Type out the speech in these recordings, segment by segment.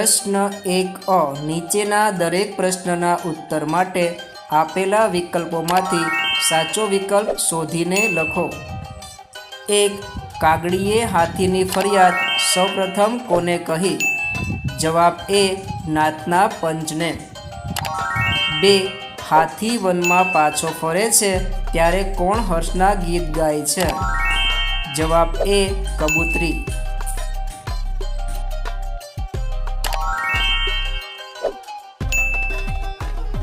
પ્રશ્ન એક અ. નીચેના દરેક પ્રશ્નના ઉત્તર માટે આપેલા વિકલ્પોમાંથી સાચો વિકલ્પ શોધીને લખો. એક. કાગડીએ હાથીની ફરિયાદ સૌપ્રથમ કોને કહી? જવાબ એ. નાતના પંચને. બે. હાથી વનમાં પાછો ફરે છે ત્યારે કોણ હર્ષના ગીત ગાય છે? જવાબ એ. કબૂતરી.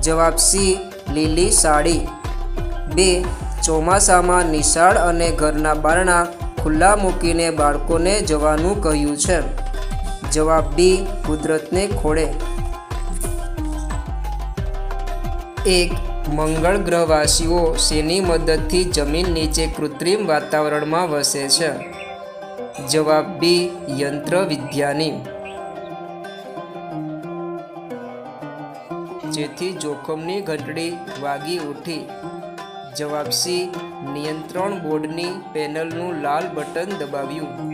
જવાબ સી, લીલી સાડી. બે, ચોમાસામાં નિશાળ અને ઘરના બારણા ખુલ્લા મૂકીને બાળકોને જવાનું કહ્યું છે. જવાબ બી, કુદરતને ખોળે. એક, મંગળ ગ્રહવાસીઓ શેની મદદથી જમીન નીચે કૃત્રિમ વાતાવરણમાં વસે છે? જવાબ બી, યંત્ર વિદ્યાની જેથી જોખમની ઘંટડી વાગી ઉઠી. જવાબ સી નિયંત્રણ બોર્ડની પેનલનું લાલ બટન દબાવ્યું.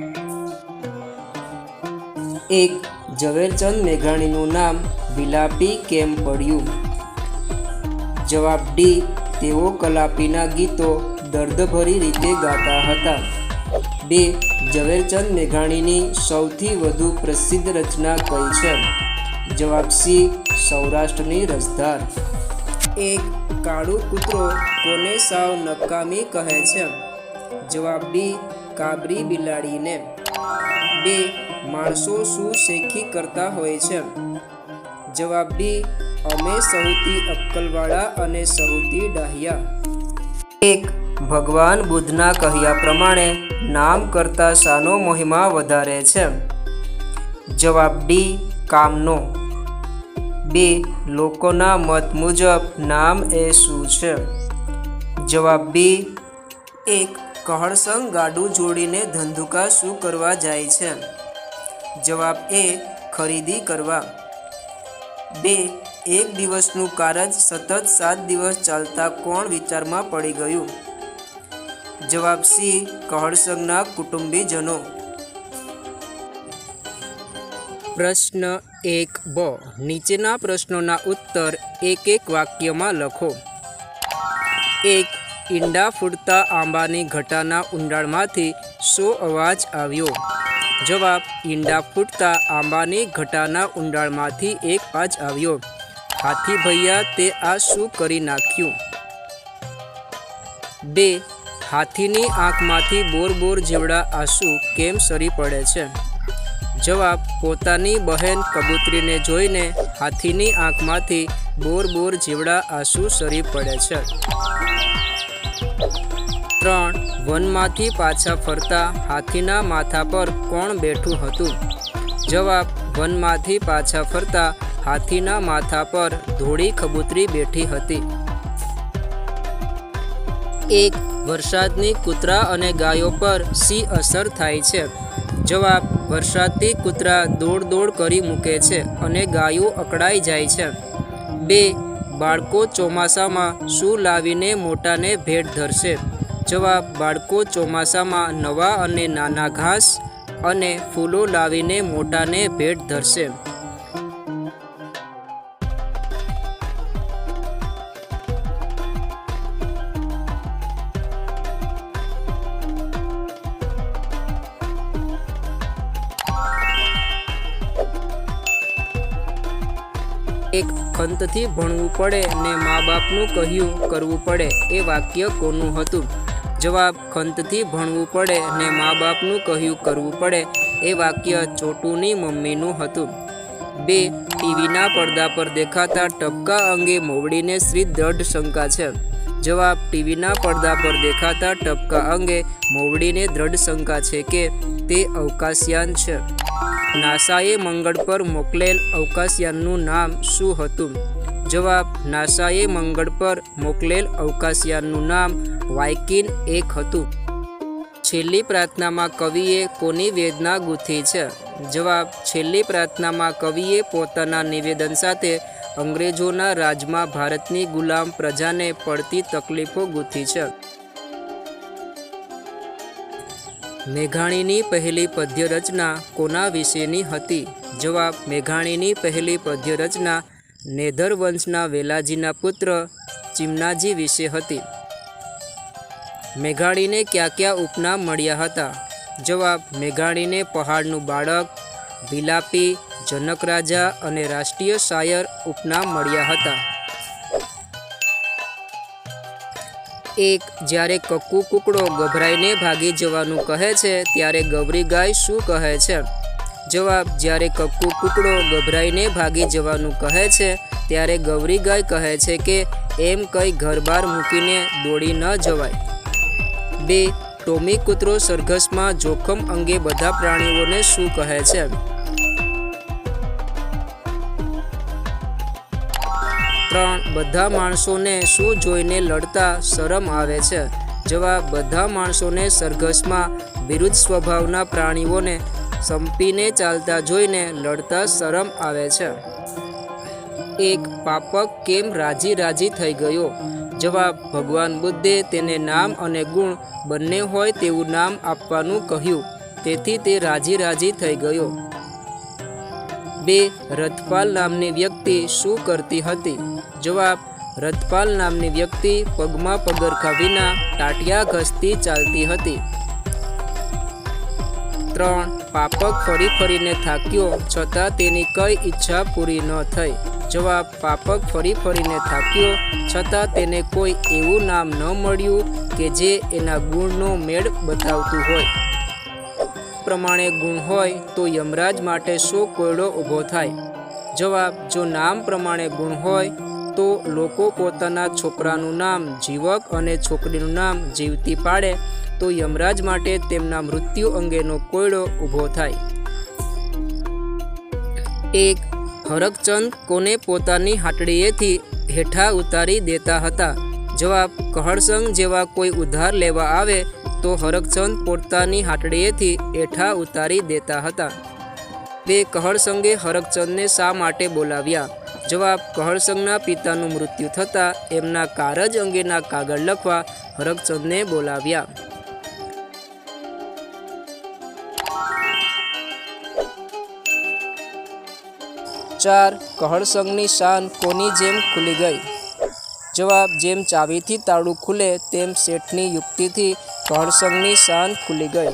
એક ઝવેરચંદ મેઘાણીનું નામ વિલાપી કેમ પડ્યું? જવાબ ડી, તેઓ કલાપીના ગીતો દર્દભરી રીતે ગાતા હતા. બે, ઝવેરચંદ મેઘાણીની સૌથી વધુ પ્રસિદ્ધ રચના કઈ છે? જવાબ સી, સૌરાષ્ટ્રની રસધાર એક કાળો કૂતરો કોને સાવ નકામી કહે છે? જવાબ બી કાબરી બિલાડીને. બે, માણસો શું શેખી કરતા હોય છે? જવાબ બી અમે સૌથી અક્કલવાળા અને સૌથી ડાહ્યા. એક, ભગવાન બુદ્ધના કહ્યા પ્રમાણે નામ કરતાં શાનો મહિમા વધારે છે. જવાબ ડી કામનો. બે, લોકોના મત મુજબ નામ એ શું છે? જવાબ બી, એક કહળસંગ ગાડું જોડીને ધંધુકા શું કરવા જાય છે? જવાબ એ, ખરીદી કરવા. બે, એક દિવસનું કારજ સતત સાત દિવસ ચાલતા કોણ વિચારમાં પડી ગયું? જવાબ સી કહળસંગના કુટુંબીજનો. પ્રશ્ન એક બ. નીચેના પ્રશ્નોના ઉત્તર એક એક વાક્યમાં લખો. એક, ઈંડા ફૂટતા આંબાની ઘટાના ઊંડાણમાંથી શો અવાજ આવ્યો. જવાબ, ઈંડા ફૂટતા આંબાની ઘટાના ઊંડાણમાંથી એક અવાજ આવ્યો. હાથી ભૈયા, તે આ શું કરી નાખ્યું? બે, હાથીની આંખમાંથી બોર બોર જેવડા આંસુ કેમ સરી પડે છે? જવાબ, પોતાની બહેન કબૂતરીને જોઈને હાથીની આંખમાંથી બોર બોર જીવડા આંસુ સરી પડે છે. ત્રણ, વનમાંથી પાછા ફરતા હાથીના માથા પર કોણ બેઠું હતું? જવાબ, વનમાંથી પાછા ફરતા હાથીના માથા પર ધોળી કબૂતરી બેઠી હતી. એક, વરસાદની કૂતરા અને ગાયો પર સી અસર થાય છે. જવાબ વરસાદથી કૂતરા દોડ દોડ કરી મૂકે છે અને ગાયો અકળાઈ જાય છે. બે બાળકો ચોમાસામાં શું લાવીને મોટાને ભેટ ધરશે? જવાબ, બાળકો ચોમાસામાં નવા અને નાના ઘાસ અને ફૂલો લાવીને મોટાને ભેટ ધરશે. એક ખંતથી ભણવું પડે ને મા બાપનું કહ્યું કરવું પડે એ વાક્ય કોનું હતું? જવાબ, ખંતથી ભણવું પડે ને મા બાપનું કહ્યું કરવું પડે એ વાક્ય ચોટુની મમ્મીનું હતું. બે, ટીવીના પડદા પર દેખાતા ટપકા અંગે મોવડીને શ્રી દ્રઢ શંકા છે. જવાબ, ટીવીના પડદા પર દેખાતા ટપકા અંગે મોવડીને દ્રઢ શંકા છે કે તે અવકાશયાન છે. નાસાએ મંગળ પર મોકલેલ અવકાશયાનનું નામ શું હતું? જવાબ, નાસાએ મંગળ પર મોકલેલ અવકાશયાનનું નામ વાઇકિન એક હતું. છેલ્લી પ્રાર્થનામાં કવિએ કોની વેદના ગૂંથી છે? જવાબ, છેલ્લી પ્રાર્થનામાં કવિએ પોતાના નિવેદન સાથે અંગ્રેજોના રાજમાં ભારતની ગુલામ પ્રજાને પડતી તકલીફો ગૂંથી છે. મેઘાણીની પહેલી પદ્ય રચના કોના વિશેની હતી? જવાબ, મેઘાણીની પહેલી પદ્ય રચના નેધર વંશના વેલાજીના પુત્ર ચિમનાજી વિશે હતી. મેઘાણીને ક્યાં ક્યાં ઉપનામ મળ્યા હતા? જવાબ, મેઘાણીને પહાડનું બાળક, વિલાપી જનક રાજા અને રાષ્ટ્રીય શાયર ઉપનામ મળ્યા હતા. એક જ્યારે કક્કુ કુકડો ગભરાઈને ભાગી જવાનું કહે છે, ત્યારે ગૌરી ગાય શું કહે છે? જવાબ, જ્યારે કક્કુ કુકડો ગભરાઈને ભાગી જવાનું કહે છે, ત્યારે ગૌરી ગાય કહે છે કે, એમ કંઈ ઘર બહાર મૂકીને દોડી ન જવાય. બે, ટોમી કૂતરો સરઘસમાં જોખમ અંગે બધા પ્રાણીઓને શું કહે છે? ત્રણ બધા માણસોને શું જોઈને લડતા શરમ આવે છે? જવાબ, બધા માણસોને સરઘસમાં વિરુદ્ધ સ્વભાવના પ્રાણીઓને સંપીને ચાલતા જોઈને લડતા શરમ આવે છે. એક પાપક કેમ રાજી રાજી થઈ ગયો? જવાબ, ભગવાન બુદ્ધે તેને નામ અને ગુણ બંને હોય તેવું નામ આપવાનું કહ્યું. તેથી તે રાજી રાજી થઈ ગયો. બે, રથપાલ નામની વ્યક્તિ શું કરતી હતી? જવાબ, રથપાલ નામની વ્યક્તિ પગમાં પગરખા વિના ટાટિયા ઘસતી ચાલતી હતી. ત્રણ, પાપક ફરી ફરીને થાક્યો, છતાં તેની કઈ ઈચ્છા પૂરી ન થઈ. જવાબ, પાપક ફરી ફરીને થાક્યો, છતાં તેને કોઈ એવું નામ ન મળ્યું કે જે એના ગુણનો મેળ બતાવતું હોય. પ્રમાણે ગુણ હોય તો યમરાજ માટે શો કોયડો ઊભો થાય? જવાબ, જો નામ પ્રમાણે ગુણ હોય, તો લોકો પોતાના છોકરાનું નામ, જીવક અને છોકરીનું નામ જીવતી પાડે, તો યમરાજ માટે તેમના મૃત્યુ અંગેનો કોયડો ઊભો થાય. એક, હરકચંદ કોને પોતાની હાટડીએથી હેઠા ઉતારી દેતા હતા? જવાબ, કહળસંગ જેવા કોઈ ઉધાર લેવા આવે તો હરકચંદ પોતાની હાટડીએથી એઠા ઉતારી દેતા હતા. બે કહળસંગે હરકચંદને શા માટે બોલાવ્યા? જવાબ, કહળસંગના પિતાનું મૃત્યુ થતાં એમના કારજ અંગેના કાગળ લખવા હરકચંદને બોલાવ્યા. ચાર, કહળસંગની શાન કોની જેમ ખુલી ગઈ? જવાબ જેમ ચાવીથી તાળું ખુલે તેમ શેઠની યુક્તિથી કહળસંગની શાન ખુલી ગઈ.